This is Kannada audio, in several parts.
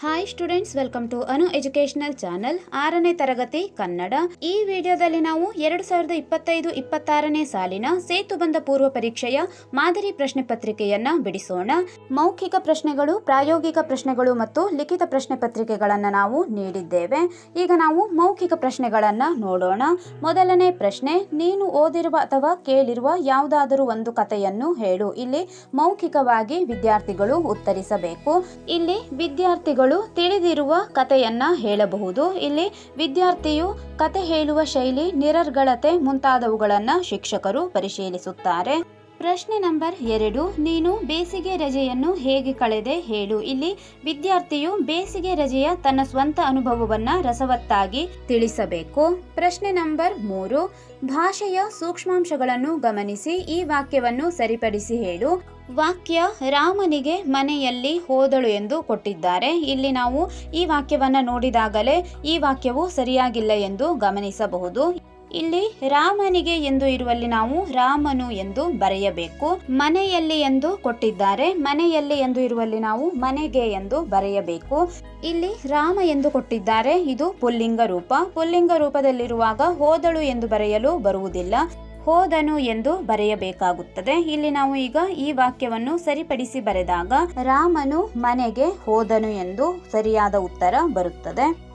Hi students welcome to Anu educational channel ಆರನೇ ತರಗತಿ, ಕನ್ನಡ. ಈ ವಿಡಿಯೋದಲ್ಲಿ ನಾವು ಎರಡು ಸಾವಿರದ ಇಪ್ಪತ್ತೈದು ಇಪ್ಪತ್ತಾರನೇ ಸಾಲಿನ ಸೇತುಬಂಧ ಪೂರ್ವ ಪರೀಕ್ಷೆಯ ಮಾದರಿ ಪ್ರಶ್ನೆ ಪತ್ರಿಕೆಯನ್ನ ಬಿಡಿಸೋಣ. ಮೌಖಿಕ ಪ್ರಶ್ನೆಗಳು, ಪ್ರಾಯೋಗಿಕ ಪ್ರಶ್ನೆಗಳು ಮತ್ತು ಲಿಖಿತ ಪ್ರಶ್ನೆ ಪತ್ರಿಕೆಗಳನ್ನು ನಾವು ನೀಡಿದ್ದೇವೆ. ಈಗ ನಾವು ಮೌಖಿಕ ಪ್ರಶ್ನೆಗಳನ್ನ ನೋಡೋಣ. ಮೊದಲನೇ ಪ್ರಶ್ನೆ, ನೀನು ಓದಿರುವ ಅಥವಾ ಕೇಳಿರುವ ಯಾವುದಾದರೂ ಒಂದು ಕಥೆಯನ್ನು ಹೇಳು. ಇಲ್ಲಿ ಮೌಖಿಕವಾಗಿ ವಿದ್ಯಾರ್ಥಿಗಳು ಉತ್ತರಿಸಬೇಕು. ಇಲ್ಲಿ ವಿದ್ಯಾರ್ಥಿಗಳು ತಿಳಿದಿರುವ ಕಥೆಯನ್ನ ಹೇಳಬಹುದು. ಇಲ್ಲಿ ವಿದ್ಯಾರ್ಥಿಯು ಕತೆ ಹೇಳುವ ಶೈಲಿ, ನಿರರ್ಗಳತೆ ಮುಂತಾದವುಗಳನ್ನು ಶಿಕ್ಷಕರು ಪರಿಶೀಲಿಸುತ್ತಾರೆ. ಪ್ರಶ್ನೆ ನಂಬರ್ ಎರಡು, ನೀನು ಬೇಸಿಗೆ ರಜೆಯನ್ನು ಹೇಗೆ ಕಳೆದೆ ಹೇಳು. ಇಲ್ಲಿ ವಿದ್ಯಾರ್ಥಿಯು ಬೇಸಿಗೆ ರಜೆಯ ತನ್ನ ಸ್ವಂತ ಅನುಭವವನ್ನ ರಸವತ್ತಾಗಿ ತಿಳಿಸಬೇಕು. ಪ್ರಶ್ನೆ ನಂಬರ್ ಮೂರು, ಭಾಷೆಯ ಸೂಕ್ಷ್ಮಾಂಶಗಳನ್ನು ಗಮನಿಸಿ, ಈ ವಾಕ್ಯವನ್ನು ಸರಿಪಡಿಸಿ ಹೇಳು. ವಾಕ್ಯ ರಾಮನಿಗೆ ಮನೆಯಲ್ಲಿ ಹೋದಳು ಎಂದು ಕೊಟ್ಟಿದ್ದಾರೆ. ಇಲ್ಲಿ ನಾವು ಈ ವಾಕ್ಯವನ್ನು ನೋಡಿದಾಗಲೇ ಈ ವಾಕ್ಯವು ಸರಿಯಾಗಿಲ್ಲ ಎಂದು ಗಮನಿಸಬಹುದು. ಇಲ್ಲಿ ರಾಮನಿಗೆ ಎಂದು ಇರುವಲ್ಲಿ ನಾವು ರಾಮನು ಎಂದು ಬರೆಯಬೇಕು. ಮನೆಯಲ್ಲಿ ಎಂದು ಕೊಟ್ಟಿದ್ದಾರೆ. ಮನೆಯಲ್ಲಿ ಎಂದು ಇರುವಲ್ಲಿ ನಾವು ಮನೆಗೆ ಎಂದು ಬರೆಯಬೇಕು. ಇಲ್ಲಿ ರಾಮ ಎಂದು ಕೊಟ್ಟಿದ್ದಾರೆ. ಇದು ಪುಲ್ಲಿಂಗ ರೂಪ. ಪುಲ್ಲಿಂಗ ರೂಪದಲ್ಲಿರುವಾಗ ಹೋದಳು ಎಂದು ಬರೆಯಲು ಬರುವುದಿಲ್ಲ. ಹೋದನು ಎಂದು ಬರೆಯಬೇಕಾಗುತ್ತದೆ. ಇಲ್ಲಿ ನಾವು ಈಗ ಈ ವಾಕ್ಯವನ್ನು ಸರಿಪಡಿಸಿ ಬರೆದಾಗ, ರಾಮನು ಮನೆಗೆ ಹೋದನು ಎಂದು ಸರಿಯಾದ ಉತ್ತರ ಬರುತ್ತದೆ.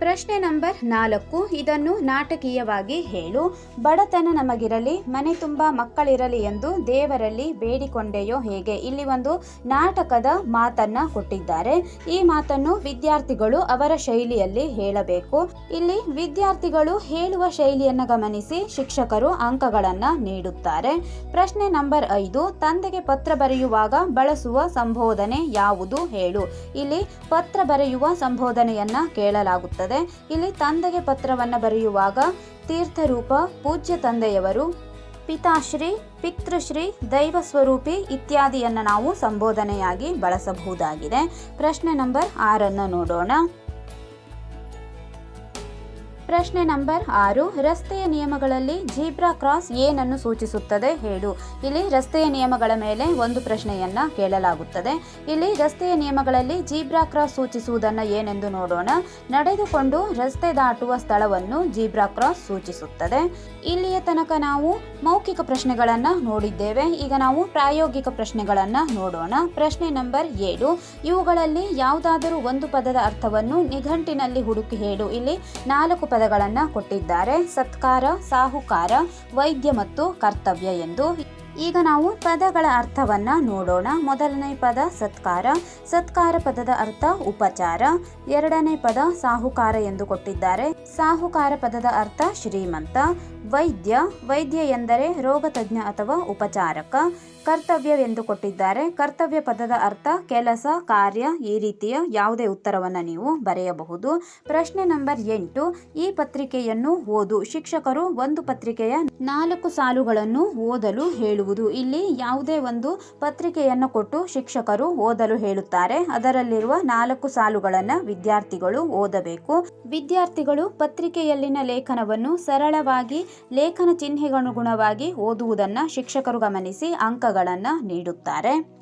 ಪ್ರಶ್ನೆ ನಂಬರ್ ನಾಲ್ಕು, ಇದನ್ನು ನಾಟಕೀಯವಾಗಿ ಹೇಳು. ಬಡತನ ನಮಗಿರಲಿ, ಮನೆ ತುಂಬ ಮಕ್ಕಳಿರಲಿ ಎಂದು ದೇವರಲ್ಲಿ ಬೇಡಿಕೊಂಡೆಯೋ ಹೇಗೆ? ಇಲ್ಲಿ ಒಂದು ನಾಟಕದ ಮಾತನ್ನ ಕೊಟ್ಟಿದ್ದಾರೆ. ಈ ಮಾತನ್ನು ವಿದ್ಯಾರ್ಥಿಗಳು ಅವರ ಶೈಲಿಯಲ್ಲಿ ಹೇಳಬೇಕು. ಇಲ್ಲಿ ವಿದ್ಯಾರ್ಥಿಗಳು ಹೇಳುವ ಶೈಲಿಯನ್ನು ಗಮನಿಸಿ ಶಿಕ್ಷಕರು ಅಂಕಗಳನ್ನ ನೀಡುತ್ತಾರೆ. ಪ್ರಶ್ನೆ ನಂಬರ್ ಐದು, ತಂದೆಗೆ ಪತ್ರ ಬರೆಯುವಾಗ ಬಳಸುವ ಸಂಬೋಧನೆ ಯಾವುದು? ಹೇಳು. ಇಲ್ಲಿ ಪತ್ರ ಬರೆಯುವ ಸಂಬೋಧನೆಯನ್ನ ಕೇಳಲಾಗುತ್ತದೆ. ಇಲ್ಲಿ ತಂದೆಗೆ ಪತ್ರವನ್ನು ಬರೆಯುವಾಗ ತೀರ್ಥರೂಪ, ಪೂಜ್ಯ ತಂದೆಯವರು, ಪಿತಾಶ್ರೀ, ಪಿತೃಶ್ರೀ, ದೈವ ಸ್ವರೂಪಿ ಇತ್ಯಾದಿಯನ್ನು ನಾವು ಸಂಬೋಧನೆಯಾಗಿ ಬಳಸಬಹುದಾಗಿದೆ. ಪ್ರಶ್ನೆ ನಂಬರ್ ಆರನ್ನು ನೋಡೋಣ. ಪ್ರಶ್ನೆ ನಂಬರ್ ಆರು, ರಸ್ತೆಯ ನಿಯಮಗಳಲ್ಲಿ ಜೀಬ್ರಾ ಕ್ರಾಸ್ ಏನನ್ನು ಸೂಚಿಸುತ್ತದೆ ಹೇಳು. ಇಲ್ಲಿ ರಸ್ತೆಯ ನಿಯಮಗಳ ಮೇಲೆ ಒಂದು ಪ್ರಶ್ನೆಯನ್ನ ಕೇಳಲಾಗುತ್ತದೆ. ಇಲ್ಲಿ ರಸ್ತೆಯ ನಿಯಮಗಳಲ್ಲಿ ಜೀಬ್ರಾ ಕ್ರಾಸ್ ಸೂಚಿಸುವುದನ್ನು ಏನೆಂದು ನೋಡೋಣ. ನಡೆದುಕೊಂಡು ರಸ್ತೆ ದಾಟುವ ಸ್ಥಳವನ್ನು ಜೀಬ್ರಾ ಕ್ರಾಸ್ ಸೂಚಿಸುತ್ತದೆ. ಇಲ್ಲಿಯ ತನಕ ನಾವು ಮೌಖಿಕ ಪ್ರಶ್ನೆಗಳನ್ನ ನೋಡಿದ್ದೇವೆ. ಈಗ ನಾವು ಪ್ರಾಯೋಗಿಕ ಪ್ರಶ್ನೆಗಳನ್ನ ನೋಡೋಣ. ಪ್ರಶ್ನೆ ನಂಬರ್ ಏಳು, ಇವುಗಳಲ್ಲಿ ಯಾವುದಾದರೂ ಒಂದು ಪದದ ಅರ್ಥವನ್ನು ನಿಘಂಟಿನಲ್ಲಿ ಹುಡುಕಿ ಹೇಳು. ಇಲ್ಲಿ ನಾಲ್ಕು ಪದಗಳನ್ನು ಕೊಟ್ಟಿದ್ದಾರೆ. ಸತ್ಕಾರ, ಸಾಹುಕಾರ, ವೈದ್ಯ ಮತ್ತು ಕರ್ತವ್ಯ ಎಂದು. ಈಗ ನಾವು ಪದಗಳ ಅರ್ಥವನ್ನ ನೋಡೋಣ. ಮೊದಲನೇ ಪದ ಸತ್ಕಾರ. ಸತ್ಕಾರ ಪದದ ಅರ್ಥ ಉಪಚಾರ. ಎರಡನೇ ಪದ ಸಾಹುಕಾರ ಎಂದು ಕೊಟ್ಟಿದ್ದಾರೆ. ಸಾಹುಕಾರ ಪದದ ಅರ್ಥ ಶ್ರೀಮಂತ. ವೈದ್ಯ. ವೈದ್ಯ ಎಂದರೆ ರೋಗ ತಜ್ಞ ಅಥವಾ ಉಪಚಾರಕ. ಕರ್ತವ್ಯ ಎಂದು ಕೊಟ್ಟಿದ್ದಾರೆ ಕರ್ತವ್ಯ ಪದದ ಅರ್ಥ ಕೆಲಸ, ಕಾರ್ಯ ಈ ರೀತಿಯ ಯಾವುದೇ ಉತ್ತರವನ್ನು ನೀವು ಬರೆಯಬಹುದು. ಪ್ರಶ್ನೆ ನಂಬರ್ ಎಂಟು, ಈ ಪತ್ರಿಕೆಯನ್ನು ಓದು. ಶಿಕ್ಷಕರು ಒಂದು ಪತ್ರಿಕೆಯ ನಾಲ್ಕು ಸಾಲುಗಳನ್ನು ಓದಲು ಹೇಳುವುದು. ಇಲ್ಲಿ ಯಾವುದೇ ಒಂದು ಪತ್ರಿಕೆಯನ್ನು ಕೊಟ್ಟು ಶಿಕ್ಷಕರು ಓದಲು ಹೇಳುತ್ತಾರೆ. ಅದರಲ್ಲಿರುವ ನಾಲ್ಕು ಸಾಲುಗಳನ್ನು ವಿದ್ಯಾರ್ಥಿಗಳು ಓದಬೇಕು. ವಿದ್ಯಾರ್ಥಿಗಳು ಪತ್ರಿಕೆಯಲ್ಲಿನ ಲೇಖನವನ್ನು ಸರಳವಾಗಿ, ಲೇಖನ ಚಿಹ್ನೆಗನುಗುಣವಾಗಿ ಓದುವುದನ್ನು ಶಿಕ್ಷಕರು ಗಮನಿಸಿ ಅಂಕಗಳನ್ನು ನೀಡುತ್ತಾರೆ.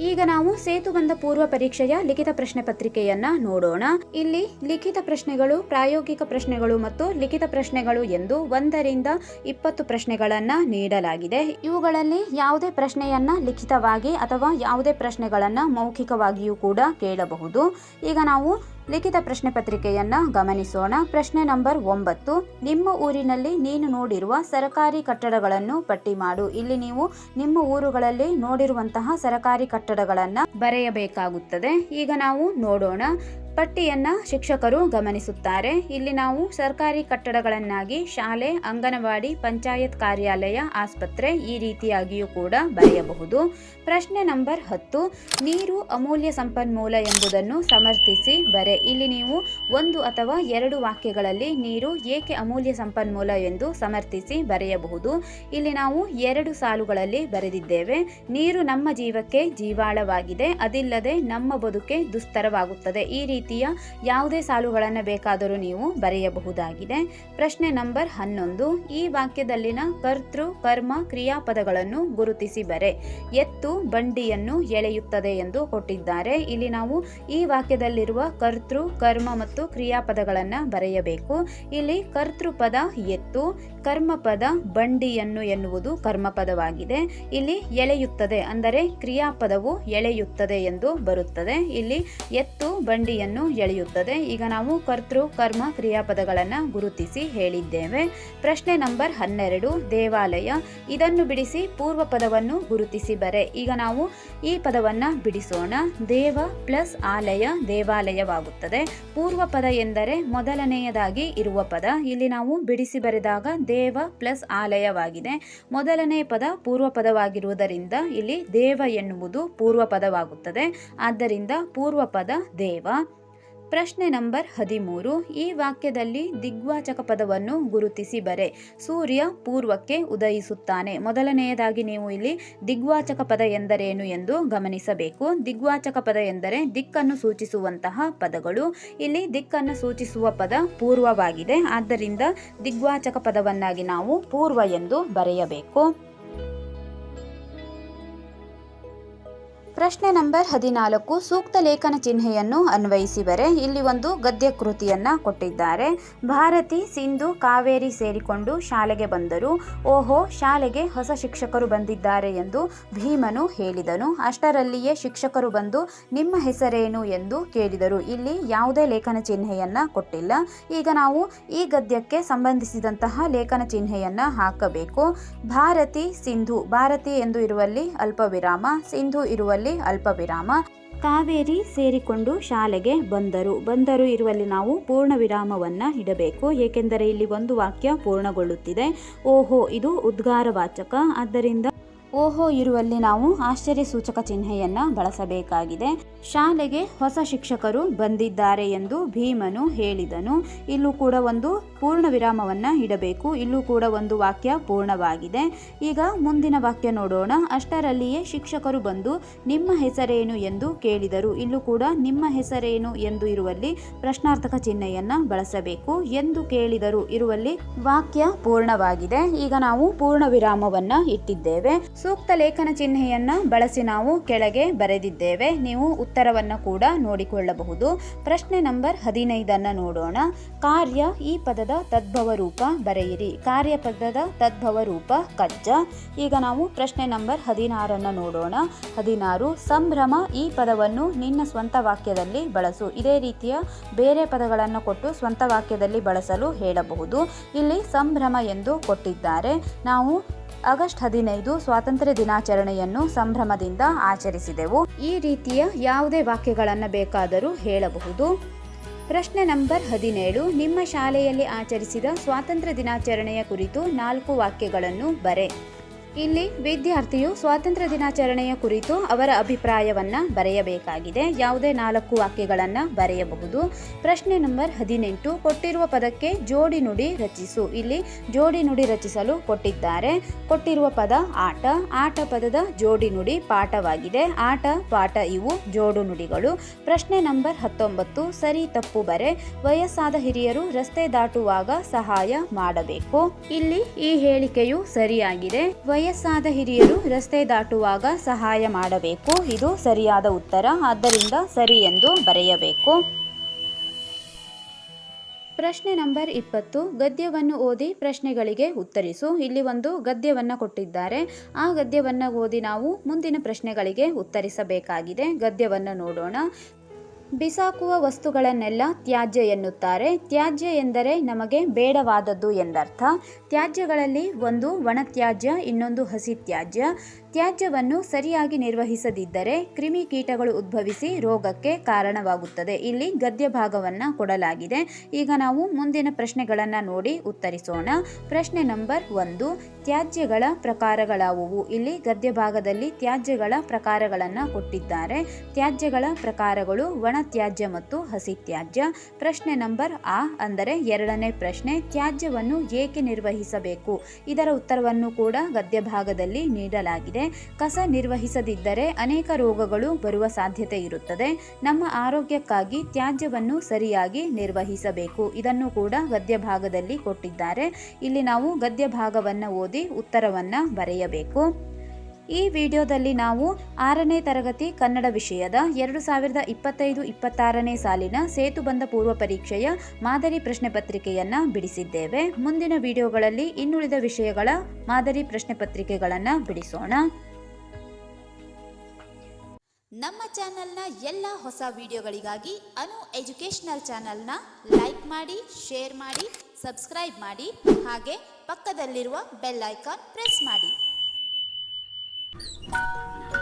ಈಗ ನಾವು ಸೇತುಬಂಧ ಪೂರ್ವ ಪರೀಕ್ಷೆಯ ಲಿಖಿತ ಪ್ರಶ್ನೆ ಪತ್ರಿಕೆಯನ್ನ ನೋಡೋಣ. ಇಲ್ಲಿ ಲಿಖಿತ ಪ್ರಶ್ನೆಗಳು, ಪ್ರಾಯೋಗಿಕ ಪ್ರಶ್ನೆಗಳು ಮತ್ತು ಲಿಖಿತ ಪ್ರಶ್ನೆಗಳು ಎಂದು ಒಂದರಿಂದ ಇಪ್ಪತ್ತು ಪ್ರಶ್ನೆಗಳನ್ನ ನೀಡಲಾಗಿದೆ. ಇವುಗಳಲ್ಲಿ ಯಾವುದೇ ಪ್ರಶ್ನೆಯನ್ನ ಲಿಖಿತವಾಗಿ ಅಥವಾ ಯಾವುದೇ ಪ್ರಶ್ನೆಗಳನ್ನ ಮೌಖಿಕವಾಗಿಯೂ ಕೂಡ ಕೇಳಬಹುದು. ಈಗ ನಾವು ಲಿಖಿತ ಪ್ರಶ್ನೆ ಪತ್ರಿಕೆಯನ್ನ ಗಮನಿಸೋಣ. ಪ್ರಶ್ನೆ ನಂಬರ್ ಒಂಬತ್ತು. ನಿಮ್ಮ ಊರಿನಲ್ಲಿ ನೀನು ನೋಡಿರುವ ಸರಕಾರಿ ಕಟ್ಟಡಗಳನ್ನು ಪಟ್ಟಿ ಮಾಡು. ಇಲ್ಲಿ ನೀವು ನಿಮ್ಮ ಊರುಗಳಲ್ಲಿ ನೋಡಿರುವಂತಹ ಸರಕಾರಿ ಕಟ್ಟಡಗಳನ್ನ ಬರೆಯಬೇಕಾಗುತ್ತದೆ. ಈಗ ನಾವು ನೋಡೋಣ. ಪಟ್ಟಿಯನ್ನ ಶಿಕ್ಷಕರು ಗಮನಿಸುತ್ತಾರೆ. ಇಲ್ಲಿ ನಾವು ಸರ್ಕಾರಿ ಕಟ್ಟಡಗಳನ್ನಾಗಿ ಶಾಲೆ, ಅಂಗನವಾಡಿ, ಪಂಚಾಯತ್ ಕಾರ್ಯಾಲಯ, ಆಸ್ಪತ್ರೆ ಈ ರೀತಿಯಾಗಿಯೂ ಕೂಡ ಬರೆಯಬಹುದು. ಪ್ರಶ್ನೆ ನಂಬರ್ ಹತ್ತು, ನೀರು ಅಮೂಲ್ಯ ಸಂಪನ್ಮೂಲ ಎಂಬುದನ್ನು ಸಮರ್ಥಿಸಿ ಬರೆ. ಇಲ್ಲಿ ನೀವು ಒಂದು ಅಥವಾ ಎರಡು ವಾಕ್ಯಗಳಲ್ಲಿ ನೀರು ಏಕೆ ಅಮೂಲ್ಯ ಸಂಪನ್ಮೂಲ ಎಂದು ಸಮರ್ಥಿಸಿ ಬರೆಯಬಹುದು. ಇಲ್ಲಿ ನಾವು ಎರಡು ಸಾಲುಗಳಲ್ಲಿ ಬರೆದಿದ್ದೇವೆ. ನೀರು ನಮ್ಮ ಜೀವಕ್ಕೆ ಜೀವಾಳವಾಗಿದೆ. ಅದಿಲ್ಲದೆ ನಮ್ಮ ಬದುಕೆ ದುಸ್ತರವಾಗುತ್ತದೆ. ಈ ರೀತಿ ರೀತಿಯ ಯಾವುದೇ ಸಾಲುಗಳನ್ನು ಬೇಕಾದರೂ ನೀವು ಬರೆಯಬಹುದಾಗಿದೆ. ಪ್ರಶ್ನೆ ನಂಬರ್ ಹನ್ನೊಂದು, ಈ ವಾಕ್ಯದಲ್ಲಿನ ಕರ್ತೃ, ಕರ್ಮ, ಕ್ರಿಯಾಪದಗಳನ್ನು ಗುರುತಿಸಿ ಬರೆ. ಎತ್ತು ಬಂಡಿಯನ್ನು ಎಳೆಯುತ್ತದೆ ಎಂದು ಕೊಟ್ಟಿದ್ದಾರೆ. ಇಲ್ಲಿ ನಾವು ಈ ವಾಕ್ಯದಲ್ಲಿರುವ ಕರ್ತೃ, ಕರ್ಮ ಮತ್ತು ಕ್ರಿಯಾಪದಗಳನ್ನು ಬರೆಯಬೇಕು. ಇಲ್ಲಿ ಕರ್ತೃಪದ ಎತ್ತು ಕರ್ಮಪದ ಬಂಡಿಯನ್ನು ಎನ್ನುವುದು ಕರ್ಮಪದವಾಗಿದೆ. ಇಲ್ಲಿ ಎಳೆಯುತ್ತದೆ ಅಂದರೆ ಕ್ರಿಯಾಪದವು ಎಳೆಯುತ್ತದೆ ಎಂದು ಬರುತ್ತದೆ. ಇಲ್ಲಿ ಎತ್ತು ಬಂಡಿಯನ್ನು ಎಳೆಯುತ್ತದೆ. ಈಗ ನಾವು ಕರ್ತೃ, ಕರ್ಮ, ಕ್ರಿಯಾಪದಗಳನ್ನು ಗುರುತಿಸಿ ಹೇಳಿದ್ದೇವೆ. ಪ್ರಶ್ನೆ ನಂಬರ್ ಹನ್ನೆರಡು, ದೇವಾಲಯ. ಇದನ್ನು ಬಿಡಿಸಿ ಪೂರ್ವ ಪದವನ್ನು ಗುರುತಿಸಿ ಬರೆ. ಈಗ ನಾವು ಈ ಪದವನ್ನು ಬಿಡಿಸೋಣ. ದೇವ ಪ್ಲಸ್ ಆಲಯ ದೇವಾಲಯವಾಗುತ್ತದೆ. ಪೂರ್ವ ಪದ ಎಂದರೆ ಮೊದಲನೆಯದಾಗಿ ಇರುವ ಪದ. ಇಲ್ಲಿ ನಾವು ಬಿಡಿಸಿ ಬರೆದಾಗ ದೇವ ಪ್ಲಸ್ ಆಲಯವಾಗಿದೆ. ಮೊದಲನೇ ಪದ ಪೂರ್ವ ಪದವಾಗಿರುವುದರಿಂದ ಇಲ್ಲಿ ದೇವ ಎನ್ನುವುದು ಪೂರ್ವ ಪದವಾಗುತ್ತದೆ ಆದ್ದರಿಂದ ಪೂರ್ವ ಪದ ದೇವ. ಪ್ರಶ್ನೆ ನಂಬರ್ ಹದಿಮೂರು. ಈ ವಾಕ್ಯದಲ್ಲಿ ದಿಗ್ವಾಚಕ ಪದವನ್ನು ಗುರುತಿಸಿ ಬರೆ. ಸೂರ್ಯ ಪೂರ್ವಕ್ಕೆ ಉದಯಿಸುತ್ತಾನೆ. ಮೊದಲನೆಯದಾಗಿ ನೀವು ಇಲ್ಲಿ ದಿಗ್ವಾಚಕ ಪದ ಎಂದರೇನು ಎಂದು ಗಮನಿಸಬೇಕು. ದಿಗ್ವಾಚಕ ಪದ ಎಂದರೆ ದಿಕ್ಕನ್ನು ಸೂಚಿಸುವಂತಹ ಪದಗಳು. ಇಲ್ಲಿ ದಿಕ್ಕನ್ನು ಸೂಚಿಸುವ ಪದ ಪೂರ್ವವಾಗಿದೆ. ಆದ್ದರಿಂದ ದಿಗ್ವಾಚಕ ಪದವನ್ನಾಗಿ ನಾವು ಪೂರ್ವ ಎಂದು ಬರೆಯಬೇಕು. ಪ್ರಶ್ನೆ ನಂಬರ್ ಹದಿನಾಲ್ಕು, ಸೂಕ್ತ ಲೇಖನ ಚಿಹ್ನೆಯನ್ನು ಅನ್ವಯಿಸಿ ಬರೆ ಇಲ್ಲಿ ಒಂದು ಗದ್ಯ ಕೃತಿಯನ್ನ ಕೊಟ್ಟಿದ್ದಾರೆ. ಭಾರತಿ, ಸಿಂಧು, ಕಾವೇರಿ ಸೇರಿಕೊಂಡು ಶಾಲೆಗೆ ಬಂದರು. ಓಹೋ, ಶಾಲೆಗೆ ಹೊಸ ಶಿಕ್ಷಕರು ಬಂದಿದ್ದಾರೆ ಎಂದು ಭೀಮನು ಹೇಳಿದನು. ಅಷ್ಟರಲ್ಲಿಯೇ ಶಿಕ್ಷಕರು ಬಂದು, ನಿಮ್ಮ ಹೆಸರೇನು ಎಂದು ಕೇಳಿದರು. ಇಲ್ಲಿ ಯಾವುದೇ ಲೇಖನ ಚಿಹ್ನೆಯನ್ನ ಕೊಟ್ಟಿಲ್ಲ. ಈಗ ನಾವು ಈ ಗದ್ಯಕ್ಕೆ ಸಂಬಂಧಿಸಿದಂತಹ ಲೇಖನ ಚಿಹ್ನೆಯನ್ನ ಹಾಕಬೇಕು. ಭಾರತಿ, ಸಿಂಧು, ಭಾರತಿ ಎಂದು ಇರುವಲ್ಲಿ ಅಲ್ಪ ವಿರಾಮ ಸಿಂಧು ಇರುವಲ್ಲಿ ಅಲ್ಪ ವಿರಾಮ. ಕಾವೇರಿ ಸೇರಿಕೊಂಡು ಶಾಲೆಗೆ ಬಂದರು. ಬಂದರು ಇರುವಲ್ಲಿ ನಾವು ಪೂರ್ಣ ವಿರಾಮವನ್ನು ಇಡಬೇಕು. ಏಕೆಂದರೆ ಇಲ್ಲಿ ಒಂದು ವಾಕ್ಯ ಪೂರ್ಣಗೊಳ್ಳುತ್ತಿದೆ. ಓಹೋ, ಇದು ಉದ್ಗಾರವಾಚಕ. ಆದ್ದರಿಂದ ಓಹೋ, ಇರುವಲ್ಲಿ ನಾವು ಆಶ್ಚರ್ಯ ಸೂಚಕ ಚಿಹ್ನೆಯನ್ನ ಬಳಸಬೇಕಾಗಿದೆ. ಶಾಲೆಗೆ ಹೊಸ ಶಿಕ್ಷಕರು ಬಂದಿದ್ದಾರೆ ಎಂದು ಭೀಮನು ಹೇಳಿದನು. ಇಲ್ಲೂ ಕೂಡ ಒಂದು ಪೂರ್ಣ ವಿರಾಮವನ್ನ ಇಡಬೇಕು. ಇಲ್ಲೂ ಕೂಡ ಒಂದು ವಾಕ್ಯ ಪೂರ್ಣವಾಗಿದೆ. ಈಗ ಮುಂದಿನ ವಾಕ್ಯ ನೋಡೋಣ. ಅಷ್ಟರಲ್ಲಿಯೇ ಶಿಕ್ಷಕರು ಬಂದು, ನಿಮ್ಮ ಹೆಸರೇನು? ಎಂದು ಕೇಳಿದರು. ಇಲ್ಲೂ ಕೂಡ, ನಿಮ್ಮ ಹೆಸರೇನು? ಎಂದು ಇರುವಲ್ಲಿ ಪ್ರಶ್ನಾರ್ಥಕ ಚಿಹ್ನೆಯನ್ನ ಬಳಸಬೇಕು ಎಂದು ಕೇಳಿದರು. ಇರುವಲ್ಲಿ ವಾಕ್ಯ ಪೂರ್ಣವಾಗಿದೆ. ಈಗ ನಾವು ಪೂರ್ಣ ವಿರಾಮವನ್ನ ಇಟ್ಟಿದ್ದೇವೆ. ಸೂಕ್ತ ಲೇಖನ ಚಿಹ್ನೆಯನ್ನು ಬಳಸಿ ನಾವು ಕೆಳಗೆ ಬರೆದಿದ್ದೇವೆ. ನೀವು ಉತ್ತರವನ್ನು ಕೂಡ ನೋಡಿಕೊಳ್ಳಬಹುದು. ಪ್ರಶ್ನೆ ನಂಬರ್ ಹದಿನೈದನ್ನು ನೋಡೋಣ. ಕಾರ್ಯ ಈ ಪದದ ತದ್ಭವ ರೂಪ ಬರೆಯಿರಿ. ಕಾರ್ಯ ಪದದ ತದ್ಭವ ರೂಪ ಕಜ್ಜ. ಈಗ ನಾವು ಪ್ರಶ್ನೆ ನಂಬರ್ ಹದಿನಾರನ್ನು ನೋಡೋಣ. ಹದಿನಾರು, ಸಂಭ್ರಮ ಈ ಪದವನ್ನು ನಿನ್ನ ಸ್ವಂತ ವಾಕ್ಯದಲ್ಲಿ ಬಳಸು. ಇದೇ ರೀತಿಯ ಬೇರೆ ಪದಗಳನ್ನು ಕೊಟ್ಟು ಸ್ವಂತ ವಾಕ್ಯದಲ್ಲಿ ಬಳಸಲು ಹೇಳಬಹುದು. ಇಲ್ಲಿ ಸಂಭ್ರಮ ಎಂದು ಕೊಟ್ಟಿದ್ದಾರೆ. ನಾವು ಆಗಸ್ಟ್ ಹದಿನೈದು ಸ್ವಾತಂತ್ರ್ಯ ದಿನಾಚರಣೆಯನ್ನು ಸಂಭ್ರಮದಿಂದ ಆಚರಿಸಿದೆವು. ಈ ರೀತಿಯ ಯಾವುದೇ ವಾಕ್ಯಗಳನ್ನು ಬೇಕಾದರೂ ಹೇಳಬಹುದು. ಪ್ರಶ್ನೆ ನಂಬರ್ ಹದಿನೇಳು. ನಿಮ್ಮ ಶಾಲೆಯಲ್ಲಿ ಆಚರಿಸಿದ ಸ್ವಾತಂತ್ರ್ಯ ದಿನಾಚರಣೆಯ ಕುರಿತು ನಾಲ್ಕು ವಾಕ್ಯಗಳನ್ನು ಬರೆ. ಇಲ್ಲಿ ವಿದ್ಯಾರ್ಥಿಯು ಸ್ವಾತಂತ್ರ್ಯ ದಿನಾಚರಣೆಯ ಕುರಿತು ಅವರ ಅಭಿಪ್ರಾಯವನ್ನ ಬರೆಯಬೇಕಾಗಿದೆ. ಯಾವುದೇ ನಾಲ್ಕು ವಾಕ್ಯಗಳನ್ನು ಬರೆಯಬಹುದು. ಪ್ರಶ್ನೆ ನಂಬರ್ ಹದಿನೆಂಟು, ಕೊಟ್ಟಿರುವ ಪದಕ್ಕೆ ಜೋಡಿ ನುಡಿ ರಚಿಸು. ಇಲ್ಲಿ ಜೋಡಿ ನುಡಿ ರಚಿಸಲು ಕೊಟ್ಟಿದ್ದಾರೆ. ಕೊಟ್ಟಿರುವ ಪದ ಆಟ. ಆಟ ಪದದ ಜೋಡಿ ನುಡಿ ಪಾಠವಾಗಿದೆ. ಆಟ, ಪಾಠ ಇವು ಜೋಡು ನುಡಿಗಳು. ಪ್ರಶ್ನೆ ನಂಬರ್ ಹತ್ತೊಂಬತ್ತು, ಸರಿ ತಪ್ಪು ಬರೆ. ವಯಸ್ಸಾದ ಹಿರಿಯರು ರಸ್ತೆ ದಾಟುವಾಗ ಸಹಾಯ ಮಾಡಬೇಕು. ಇಲ್ಲಿ ಈ ಹೇಳಿಕೆಯು ಸರಿಯಾಗಿದೆ. ವಯಸ್ಸಾದ ಹಿರಿಯರು ರಸ್ತೆ ದಾಟುವಾಗ ಸಹಾಯ ಮಾಡಬೇಕು. ಇದು ಸರಿಯಾದ ಉತ್ತರ. ಆದ್ದರಿಂದ ಸರಿ ಎಂದು ಬರೆಯಬೇಕು. ಪ್ರಶ್ನೆ ನಂಬರ್ ಇಪ್ಪತ್ತು. ಗದ್ಯವನ್ನು ಓದಿ ಪ್ರಶ್ನೆಗಳಿಗೆ ಉತ್ತರಿಸು. ಇಲ್ಲಿ ಒಂದು ಗದ್ಯವನ್ನು ಕೊಟ್ಟಿದ್ದಾರೆ. ಆ ಗದ್ಯವನ್ನು ಓದಿ ನಾವು ಮುಂದಿನ ಪ್ರಶ್ನೆಗಳಿಗೆ ಉತ್ತರಿಸಬೇಕಾಗಿದೆ. ಗದ್ಯವನ್ನು ನೋಡೋಣ. ಬಿಸಾಕುವ ವಸ್ತುಗಳನ್ನೆಲ್ಲ ತ್ಯಾಜ್ಯ ಎನ್ನುತ್ತಾರೆ. ತ್ಯಾಜ್ಯ ಎಂದರೆ ನಮಗೆ ಬೇಡವಾದದ್ದು ಎಂದರ್ಥ. ತ್ಯಾಜ್ಯಗಳಲ್ಲಿ ಒಂದು ಒಣತ್ಯಾಜ್ಯ ಇನ್ನೊಂದು ಹಸಿ ತ್ಯಾಜ್ಯ. ತ್ಯಾಜ್ಯವನ್ನು ಸರಿಯಾಗಿ ನಿರ್ವಹಿಸದಿದ್ದರೆ ಕ್ರಿಮಿಕೀಟಗಳು ಉದ್ಭವಿಸಿ ರೋಗಕ್ಕೆ ಕಾರಣವಾಗುತ್ತದೆ. ಇಲ್ಲಿ ಗದ್ಯ ಭಾಗವನ್ನು ಕೊಡಲಾಗಿದೆ. ಈಗ ನಾವು ಮುಂದಿನ ಪ್ರಶ್ನೆಗಳನ್ನು ನೋಡಿ ಉತ್ತರಿಸೋಣ. ಪ್ರಶ್ನೆ ನಂಬರ್ ಒಂದು, ತ್ಯಾಜ್ಯಗಳ ಪ್ರಕಾರಗಳಾವುವು? ಇಲ್ಲಿ ಗದ್ಯ ಭಾಗದಲ್ಲಿ ತ್ಯಾಜ್ಯಗಳ ಪ್ರಕಾರಗಳನ್ನು ಕೊಟ್ಟಿದ್ದಾರೆ. ತ್ಯಾಜ್ಯಗಳ ಪ್ರಕಾರಗಳು ಒಣ ತ್ಯಾಜ್ಯ ಮತ್ತು ಹಸಿ ತ್ಯಾಜ್ಯ. ಪ್ರಶ್ನೆ ನಂಬರ್ ಆ, ಅಂದರೆ ಎರಡನೇ ಪ್ರಶ್ನೆ, ತ್ಯಾಜ್ಯವನ್ನು ಏಕೆ ನಿರ್ವಹಿಸಬೇಕು? ಇದರ ಉತ್ತರವನ್ನು ಕೂಡ ಗದ್ಯ ಭಾಗದಲ್ಲಿ ನೀಡಲಾಗಿದೆ. ಕಸ ನಿರ್ವಹಿಸದಿದ್ದರೆ ಅನೇಕ ರೋಗಗಳು ಬರುವ ಸಾಧ್ಯತೆ ಇರುತ್ತದೆ. ನಮ್ಮ ಆರೋಗ್ಯಕ್ಕಾಗಿ ತ್ಯಾಜ್ಯವನ್ನು ಸರಿಯಾಗಿ ನಿರ್ವಹಿಸಬೇಕು. ಇದನ್ನು ಕೂಡ ಗದ್ಯ ಭಾಗದಲ್ಲಿ ಕೊಟ್ಟಿದ್ದಾರೆ. ಇಲ್ಲಿ ನಾವು ಗದ್ಯ ಭಾಗವನ್ನು ಓದಿ ಉತ್ತರವನ್ನು ಬರೆಯಬೇಕು. ಈ ವಿಡಿಯೋದಲ್ಲಿ ನಾವು ಆರನೇ ತರಗತಿ ಕನ್ನಡ ವಿಷಯದ ಎರಡು ಸಾವಿರದ ಇಪ್ಪತ್ತೈದು ಇಪ್ಪತ್ತಾರನೇ ಸಾಲಿನ ಸೇತುಬಂಧ ಪೂರ್ವ ಪರೀಕ್ಷೆಯ ಮಾದರಿ ಪ್ರಶ್ನೆ ಪತ್ರಿಕೆಯನ್ನು ಬಿಡಿಸಿದ್ದೇವೆ. ಮುಂದಿನ ವಿಡಿಯೋಗಳಲ್ಲಿ ಇನ್ನುಳಿದ ವಿಷಯಗಳ ಮಾದರಿ ಪ್ರಶ್ನೆ ಪತ್ರಿಕೆಗಳನ್ನು ಬಿಡಿಸೋಣ. ನಮ್ಮ ಚಾನೆಲ್ನ ಎಲ್ಲ ಹೊಸ ವಿಡಿಯೋಗಳಿಗಾಗಿ ಅನು ಎಜುಕೇಶನಲ್ ಚಾನೆಲ್ನ ಲೈಕ್ ಮಾಡಿ, ಶೇರ್ ಮಾಡಿ, ಸಬ್ಸ್ಕ್ರೈಬ್ ಮಾಡಿ, ಹಾಗೆ ಪಕ್ಕದಲ್ಲಿರುವ ಬೆಲ್ ಐಕಾನ್ ಪ್ರೆಸ್ ಮಾಡಿ. Thank you.